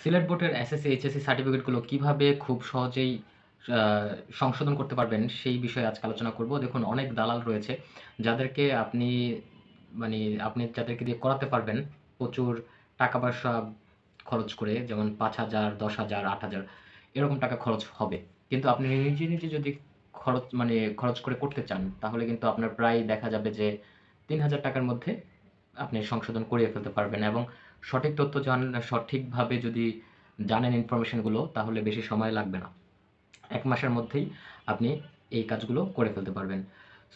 সিলেট বোর্ডের SSC, HSC সার্টিফিকেটগুলো কীভাবে খুব সহজেই সংশোধন করতে পারবেন সেই বিষয়ে আজকে আলোচনা করব। দেখুন, অনেক দালাল রয়েছে যাদেরকে আপনি মানে আপনি যাদেরকে দিয়ে করাতে পারবেন প্রচুর টাকা পয়সা খরচ করে, যেমন পাঁচ হাজার, দশ হাজার, আট হাজার, এরকম টাকা খরচ হবে। কিন্তু আপনি নিজে নিজে যদি খরচ মানে খরচ করে করতে চান, তাহলে কিন্তু আপনার প্রায় দেখা যাবে যে তিন হাজার টাকার মধ্যে আপনি সংশোধন করিয়ে ফেলতে পারবেন এবং সঠিক তথ্য জান, সঠিকভাবে যদি জানেন ইনফরমেশনগুলো, তাহলে বেশি সময় লাগবে না। এক মাসের মধ্যেই আপনি এই কাজগুলো করে ফেলতে পারবেন।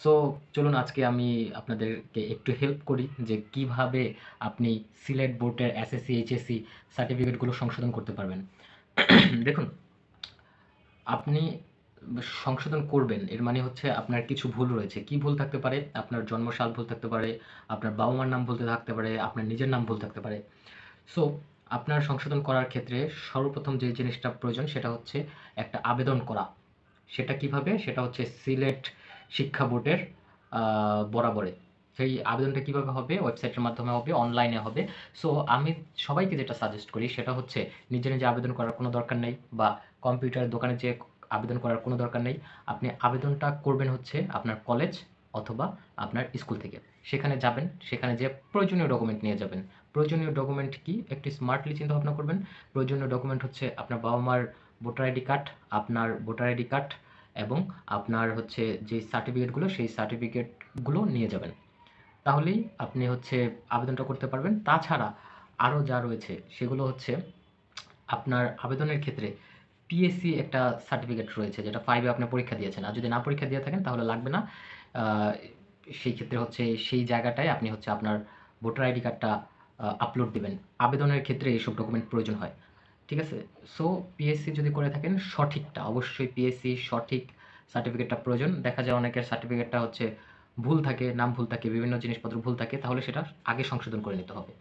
সো চলুন আজকে আমি আপনাদেরকে একটু হেল্প করি যে কীভাবে আপনি সিলেট বোর্ডের এসএসসি এইচএসসি সার্টিফিকেটগুলো সংশোধন করতে পারবেন। দেখুন, আপনি সংশোধন করবেন, এর মানে হচ্ছে আপনার কিছু ভুল রয়েছে। কি ভুল থাকতে পারে? আপনার জন্মসাল ভুল থাকতে পারে, আপনার বাবা মার নাম ভুল থাকতে পারে, আপনার নিজের নাম ভুল থাকতে পারে। সো আপনার সংশোধন করার ক্ষেত্রে সর্বপ্রথম যে জিনিসটা প্রয়োজন সেটা হচ্ছে একটা আবেদন করা। সেটা কীভাবে? সেটা হচ্ছে সিলেট শিক্ষা বোর্ডের বরাবরে। সেই আবেদনটা কীভাবে হবে? ওয়েবসাইটের মাধ্যমে হবে, অনলাইনে হবে। সো আমি সবাইকে যেটা সাজেস্ট করি সেটা হচ্ছে নিজে নিজে আবেদন করার কোনো দরকার নেই বা কম্পিউটার দোকানে যে আবেদন করার কোনো দরকার নেই। আপনি আবেদনটা করবেন হচ্ছে আপনার কলেজ অথবা আপনার স্কুল থেকে। সেখানে যাবেন, সেখানে যে প্রয়োজনীয় ডকুমেন্ট নিয়ে যাবেন। প্রয়োজনীয় ডকুমেন্ট কি? একটি স্মার্টলি চিন্তা ভাবনা করবেন। প্রয়োজনীয় ডকুমেন্ট হচ্ছে আপনার বাবা মার ভোটার আইডি কার্ড আপনার ভোটার আইডি কার্ড এবং আপনার হচ্ছে যে সার্টিফিকেটগুলো সেই সার্টিফিকেটগুলো নিয়ে যাবেন। তাহলেই আপনি হচ্ছে আবেদনটা করতে পারবেন। তাছাড়া আরও যা রয়েছে, সেগুলো হচ্ছে আপনার আবেদনের ক্ষেত্রে পিএসসি একটা সার্টিফিকেট রয়েছে, যেটা ফাইভে আপনি পরীক্ষা দিয়েছেন। আর যদি না পরীক্ষা দিয়ে থাকেন, তাহলে লাগবে না। সেই ক্ষেত্রে হচ্ছে সেই জায়গাটায় আপনি হচ্ছে আপনার ভোটার আইডি কার্ডটা আপলোড দেবেন। আবেদনের ক্ষেত্রে এইসব ডকুমেন্ট প্রয়োজন হয়। ঠিক আছে? সো পিএসসি যদি করে থাকেন, সঠিকটা, অবশ্যই পিএসসি সঠিক সার্টিফিকেটটা প্রয়োজন। দেখা যায় অনেকের সার্টিফিকেটটা হচ্ছে ভুল থাকে, নাম ভুল থাকে, বিভিন্ন জিনিসপত্র ভুল থাকে, তাহলে সেটা আগে সংশোধন করে নিতে হবে।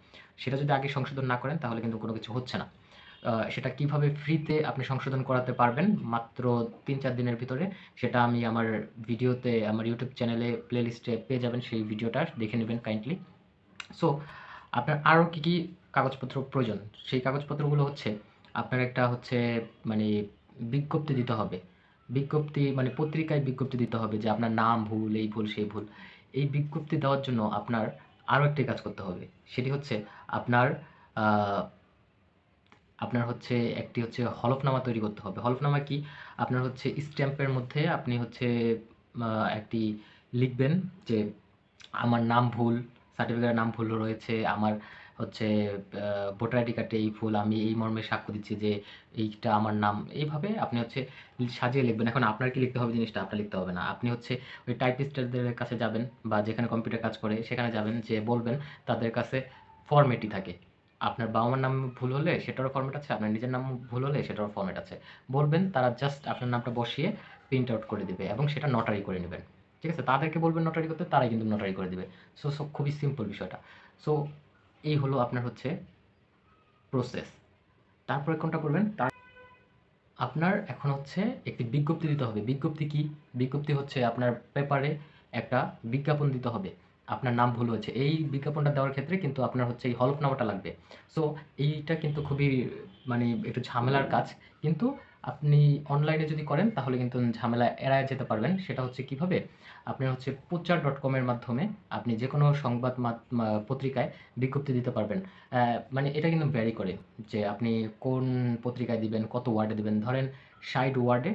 সেটা যদি আগে সংশোধন না করেন, তাহলে কিন্তু কোনো কিছু হচ্ছে না। সেটা কীভাবে ফ্রিতে আপনি সংশোধন করাতে পারবেন, মাত্র তিন চার দিনের ভিতরে, সেটা আমি আমার ভিডিওতে, আমার ইউটিউব চ্যানেলে প্লেলিস্টে পেয়ে যাবেন, সেই ভিডিওটা দেখে নেবেন কাইন্ডলি সো আপনার আরও কী কী কাগজপত্র প্রয়োজন? সেই কাগজপত্রগুলো হচ্ছে, আপনার একটা হচ্ছে মানে বিজ্ঞপ্তি দিতে হবে। বিজ্ঞপ্তি মানে পত্রিকায় বিজ্ঞপ্তি দিতে হবে যে আপনার নাম ভুল, এই ভুল, সেই ভুল। এই বিজ্ঞপ্তি দেওয়ার জন্য আপনার আরও একটি কাজ করতে হবে। সেটি হচ্ছে, আপনার আপনার হচ্ছে একটি হচ্ছে হলফনামা তৈরি করতে হবে। হলফনামা কি? আপনার হচ্ছে স্ট্যাম্পের মধ্যে আপনি হচ্ছে একটি লিখবেন যে, আমার নাম ভুল, সার্টিফিকেটের নাম ভুল রয়েছে, আমার হচ্ছে ভোটার আইডি কার্ডে এই ভুল, আমি এই মর্মে সাক্ষ্য দিচ্ছি যে, এইটা আমার নাম। এইভাবে আপনি হচ্ছে সাজিয়ে লিখবেন। এখন আপনার কি লিখতে হবে জিনিসটা? আপনার লিখতে হবে না। আপনি হচ্ছে ওই টাইপিস্টদের কাছে যাবেন বা যেখানে কম্পিউটার কাজ করে, সেখানে যাবেন, যে বলবেন তাদের কাছে ফর্মেটই থাকে। আপনার বাবা মার নাম ভুল হলে সেটারও ফর্মেট আছে, আপনার নিজের নাম ভুল হলে সেটারও ফর্মেট আছে। বলবেন, তারা জাস্ট আপনার নামটা বসিয়ে প্রিন্ট আউট করে দিবে এবং সেটা নটারি করে নেবেন। ঠিক আছে? তাদেরকে বলবেন নটারি করতে, তারাই কিন্তু নটারি করে দিবে। সো সো খুবই সিম্পল বিষয়টা। সো এই হলো আপনার হচ্ছে প্রসেস তারপরে কোনটা করবেন? তার আপনার এখন হচ্ছে একটি বিজ্ঞপ্তি দিতে হবে। বিজ্ঞপ্তি কি? বিজ্ঞপ্তি হচ্ছে আপনার পেপারে একটা বিজ্ঞাপন দিতে হবে। আপনার নাম ভুল হয়েছে। এই বিজ্ঞাপনটা দেওয়ার ক্ষেত্রে কিন্তু আপনার হচ্ছে এই হলফনামাটা লাগবে। সো এইটা কিন্তু খুবই মানে একটু ঝামেলার কাজ। কিন্তু আপনি অনলাইনে যদি করেন, তাহলে কিন্তু ঝামেলা এড়ায় যেতে পারবেন। সেটা হচ্ছে কীভাবে? আপনি হচ্ছে প্রচার ডট কমের মাধ্যমে আপনি যে কোনো সংবাদ পত্রিকায় বিজ্ঞপ্তি দিতে পারবেন। মানে এটা কিন্তু ভ্যারি করে যে আপনি কোন পত্রিকায় দিবেন, কত ওয়ার্ডে দিবেন। ধরেন ষাট ওয়ার্ডে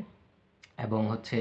এবং হচ্ছে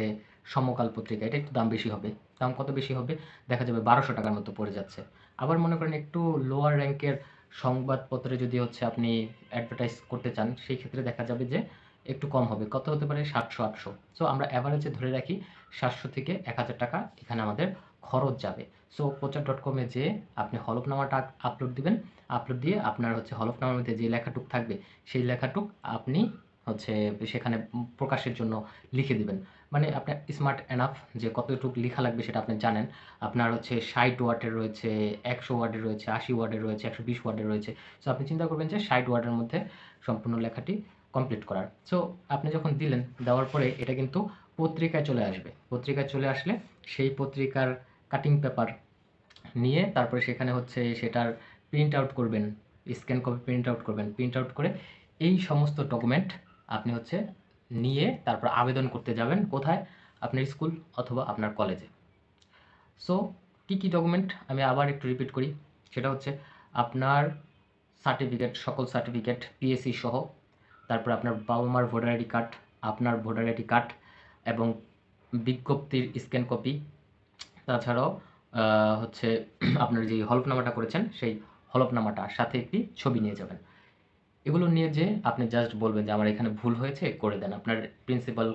সমকাল পত্রিকা, এটা একটু দাম বেশি হবে। দাম কত বেশি হবে? দেখা যাবে বারোশো টাকার মতো পড়ে যাচ্ছে। আবার মনে করেন একটু লোয়ার র্যাঙ্কের সংবাদপত্রে যদি হচ্ছে আপনি অ্যাডভার্টাইজ করতে চান, সেই ক্ষেত্রে দেখা যাবে যে একটু কম হবে। কত হতে পারে? সাতশো, আটশো। সো আমরা অ্যাভারেজে ধরে রাখি, সাতশো থেকে এক হাজার টাকা এখানে আমাদের খরচ যাবে। সো প্রচার ডট কমে যে আপনি হলফনামাটা আপলোড দিবেন আপলোড দিয়ে আপনার হচ্ছে হলফনামার মধ্যে যে লেখাটুক থাকবে, সেই লেখাটুক আপনি হচ্ছে সেখানে প্রকাশের জন্য লিখে দিবেন। মানে আপনার স্মার্ট এনাফ যে কতটুকু লেখা লাগবে সেটা আপনি জানেন। আপনার হচ্ছে ষাট ওয়ার্ডের রয়েছে, একশো ওয়ার্ডের রয়েছে, আশি ওয়ার্ডের রয়েছে, একশো বিশ ওয়ার্ডের রয়েছে। সো আপনি চিন্তা করবেন যে ষাট ওয়ার্ডের মধ্যে সম্পূর্ণ লেখাটি কমপ্লিট করার। সো আপনি যখন দিলেন, দেওয়ার পরে এটা কিন্তু পত্রিকায় চলে আসবে। পত্রিকায় চলে আসলে সেই পত্রিকার কাটিং পেপার নিয়ে তারপরে সেখানে হচ্ছে সেটার প্রিন্ট আউট করবেন স্ক্যান কপি প্রিন্ট আউট করবেন। প্রিন্ট আউট করে এই সমস্ত ডকুমেন্ট আপনি হচ্ছে নিয়ে তারপর আবেদন করতে যাবেন কোথায়? আপনার স্কুল অথবা আপনার কলেজে সো কী কী ডকুমেন্ট আমি আবার একটু রিপিট করি। সেটা হচ্ছে আপনার সার্টিফিকেট সকল সার্টিফিকেট পিএসসি সহ, তারপর আপনার বাবা মার ভোটার আইডি কার্ড আপনার ভোটার আইডি কার্ড এবং বিজ্ঞপ্তির স্ক্যান কপি তাছাড়াও হচ্ছে আপনার যে হলফনামাটা করেছেন, সেই হলফনামাটা সাথে একটি ছবি নিয়ে যাবেন। এগুলো নিয়ে যে আপনি জাস্ট বলবেন যে আমার এখানে ভুল হয়েছে, করে দেন। আপনার প্রিন্সিপাল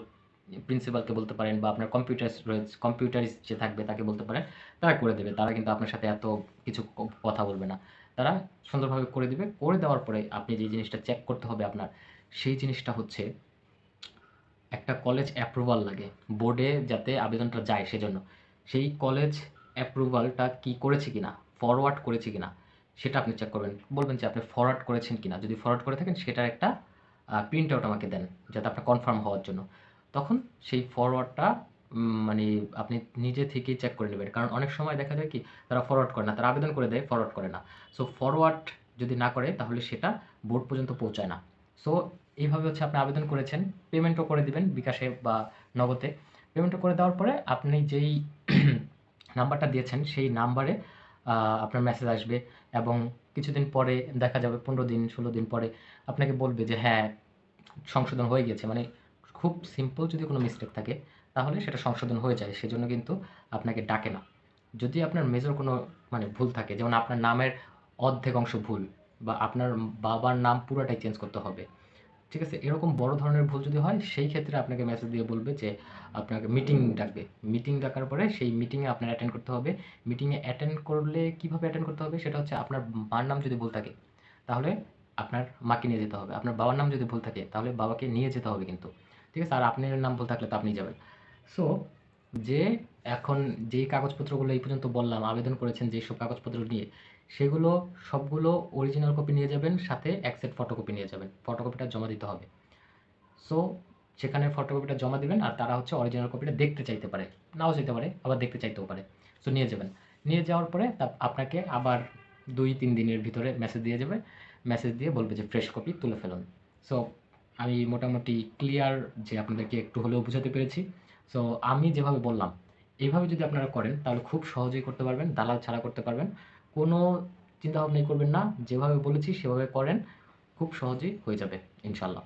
প্রিন্সিপালকে বলতে পারেন বা আপনার কম্পিউটার রয়েছে কম্পিউটারিস্ট যে থাকবে তাকে বলতে পারেন, তারা করে দেবে। তারা কিন্তু আপনার সাথে এত কিছু কথা বলবে না। তারা সুন্দরভাবে করে দেবে। করে দেওয়ার পরে আপনি যে জিনিসটা চেক করতে হবে আপনার, সেই জিনিসটা হচ্ছে একটা কলেজ অ্যাপ্রুভাল লাগে। বোর্ডে যাতে আবেদনটা যায় সেজন্য। সেই কলেজ অ্যাপ্রুভালটা কি করেছে কিনা ফরওয়ার্ড করেছে কিনা সেটা আপনি চেক করবেন। বলবেন যে আপনি ফরওয়ার্ড করেছেন কিনা। যদি ফরওয়ার্ড করে থাকেন, সেটার একটা প্রিন্ট আউট আমাকে দেন, যাতে আপনার কনফার্ম হওয়ার জন্য। তখন সেই ফরওয়ার্ডটা মানে আপনি নিজে থেকেই চেক করে নেবেন। কারণ অনেক সময় দেখা যায় কি, তারা ফরওয়ার্ড করে না, তারা আবেদন করে দেয় ফরওয়ার্ড করে না। সো ফরওয়ার্ড যদি না করে, তাহলে সেটা বোর্ড পর্যন্ত পৌঁছায় না। সো এইভাবে হচ্ছে আপনি আবেদন করেছেন পেমেন্টও করে দিবেন বিকাশে বা নগদে। পেমেন্টও করে দেওয়ার পরে আপনি যেই নাম্বারটা দিয়েছেন, সেই নাম্বারে আপনার মেসেজ আসবে এবং কিছুদিন পরে, দেখা যাবে পনেরো দিন, ষোলো দিন পরে আপনাকে বলবে যে হ্যাঁ সংশোধন হয়ে গেছে। মানে খুব সিম্পল যদি কোনো মিস্টেক থাকে, তাহলে সেটা সংশোধন হয়ে যায়। সেজন্য কিন্তু আপনাকে ডাকে না। যদি আপনার মেজর কোনো মানে ভুল থাকে, যেমন আপনার নামের অর্ধেক অংশ ভুল বা আপনার বাবার নাম পুরোটাই চেঞ্জ করতে হবে ঠিক আছে? এরকম বড় ধরনের ভুল যদি হয় সেই ক্ষেত্রে আপনাকে মেসেজ দিয়ে বলবে যে আপনাকে মিটিং ডাকবে। মিটিং ডাকার পরে সেই মিটিংয়ে আপনার অ্যাটেন্ড করতে হবে। মিটিংয়ে অ্যাটেন্ড করলে কীভাবে অ্যাটেন্ড করতে হবে? সেটা হচ্ছে আপনার মার নাম যদি ভুল থাকে তাহলে আপনার মাকে নিয়ে যেতে হবে। আপনার বাবার নাম যদি ভুল থাকে তাহলে বাবাকে নিয়ে যেতে হবে কিন্তু। ঠিক আছে? আর আপনার নাম ভুল থাকলে তো আপনি যাবেন। সো যে এখন যেই কাগজপত্রগুলো এই পর্যন্ত বললাম, আবেদন করেছেন যেসব কাগজপত্র নিয়ে, সেগুলো সবগুলো অরিজিনাল কপি নিয়ে যাবেন, সাথে এক সেট ফটোকপি নিয়ে যাবেন। ফটোকপিটা জমা দিতে হবে। সো সেখানে ফটোকপিটা জমা দিবেন আর তারা হচ্ছে অরিজিনাল কপিটা দেখতে চাইতে পারে, নাও চাইতে পারে, আবার দেখতে চাইতেও পারে। সো নিয়ে যাবেন। নিয়ে যাওয়ার পরে তা আপনাকে আবার দুই তিন দিনের ভিতরে মেসেজ দিয়ে যাবে। মেসেজ দিয়ে বলবে যে ফ্রেশ কপি তুলে ফেলুন। সো আমি মোটামুটি ক্লিয়ার যে আপনাদেরকে একটু হলেও বোঝাতে পেরেছি। সো আমি যেভাবে বললাম এইভাবে যদি আপনারা করেন, তাহলে খুব সহজেই করতে পারবেন, দালাল ছাড়া করতে পারবেন। কোনো চিন্তাভাবনাই করবেন না, যেভাবে বলেছি সেভাবে করেন, খুব সহজেই হয়ে যাবে ইনশাল্লাহ